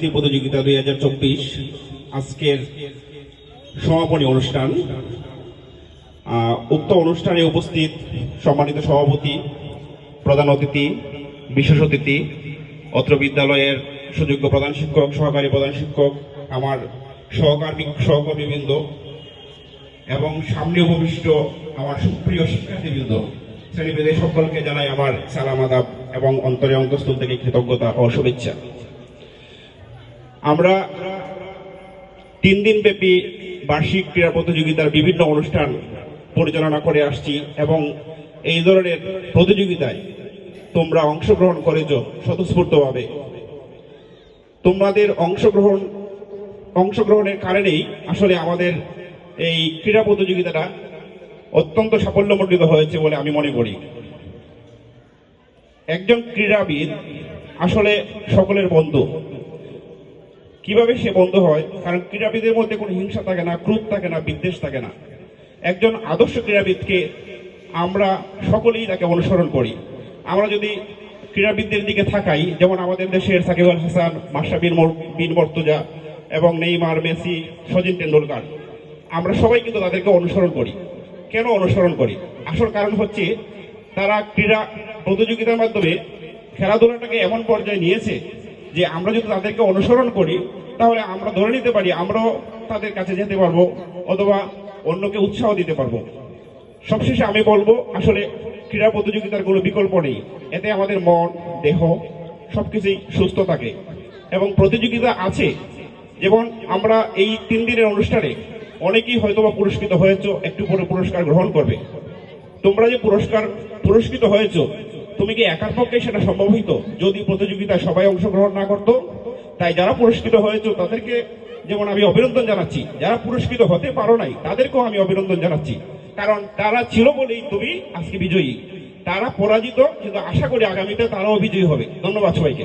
প্রতিযোগিতা দুই হাজার চব্বিশ আজকের সমাপনী অনুষ্ঠান। উক্ত অনুষ্ঠানে উপস্থিত সম্মানিত সভাপতি, প্রধান অতিথি, বিশেষ অতিথি, অত্র বিদ্যালয়ের সুযোগ্য প্রধান শিক্ষক, সহকারী প্রধান শিক্ষক, আমার সহকর্মী, সহকর্মীবৃন্দ এবং সামনে উপবিষ্ট আমার সুপ্রিয় শিক্ষার্থীবৃন্দ, শ্রেণীভেদে সকলকে জানাই আমার সালাম আদাব এবং অন্তরে অন্তঃস্থল থেকে কৃতজ্ঞতা ও শুভেচ্ছা। আমরা তিন দিন ব্যাপী বার্ষিক ক্রীড়া প্রতিযোগিতার বিভিন্ন অনুষ্ঠান পরিচালনা করে আসছি এবং এই ধরনের প্রতিযোগিতায় তোমরা অংশগ্রহণ করেছ স্বতঃস্ফূর্তভাবে। তোমাদের অংশগ্রহণ, অংশগ্রহণের কারণেই আসলে আমাদের এই ক্রীড়া প্রতিযোগিতাটা অত্যন্ত সাফল্যমণ্ডিত হয়েছে বলে আমি মনে করি। একজন ক্রীড়াবিদ আসলে সকলের বন্ধু। কীভাবে সে বন্ধ হয়? কারণ ক্রীড়াবিদের মধ্যে কোনো হিংসা থাকে না, ক্রোধ থাকে না, বিদ্বেষ থাকে না। একজন আদর্শ ক্রীড়াবিদকে আমরা সকলেই তাকে অনুসরণ করি। আমরা যদি ক্রীড়াবিদদের দিকে থাকাই যেমন আমাদের দেশের সাকিব আল হাসান মাসা বিন মর- বিন মর্তুজা এবং নেইমার, মেসি সচিন টেন্ডুলকার আমরা সবাই কিন্তু তাদেরকে অনুসরণ করি। কেন অনুসরণ করি? আসল কারণ হচ্ছে তারা ক্রীড়া প্রতিযোগিতার মাধ্যমে খেলাধুলাটাকে এমন পর্যায়ে নিয়েছে যে আমরা যদি তাদেরকে অনুসরণ করি, তাহলে আমরা ধরে নিতে পারি, আমরাও তাদের কাছে যেতে পারব অথবা অন্যকে উৎসাহ দিতে পারব। সবশেষে আমি বলব, আসলে ক্রীড়া প্রতিযোগিতার কোনো বিকল্প নেই। এতে আমাদের মন, দেহ সবকিছুই সুস্থ থাকে। এবং প্রতিযোগিতা আছে। যেমন আমরা এই তিন দিনের অনুষ্ঠানে অনেকেই হয়তোবা পুরস্কৃত হয়েছে, একটু পরে পুরস্কার গ্রহণ করবে। তোমরা যে পুরস্কার পুরস্কৃত হয়েছো তুমি কি একার পক্ষে সেটা সম্ভব হইতো? যদি প্রতিযোগিতায় সবাই অংশগ্রহণ না করতো, তাই যারা পুরস্কৃত হয়েছ তাদেরকে যেমন আমি অভিনন্দন জানাচ্ছি, যারা পুরস্কৃত হতে পারো নাই তাদেরকেও আমি অভিনন্দন জানাচ্ছি। কারণ তারা ছিল বলেই তুমি আজকে বিজয়ী। তারা পরাজিত, কিন্তু আশা করি আগামীতে তারাও বিজয়ী হবে। ধন্যবাদ সবাইকে।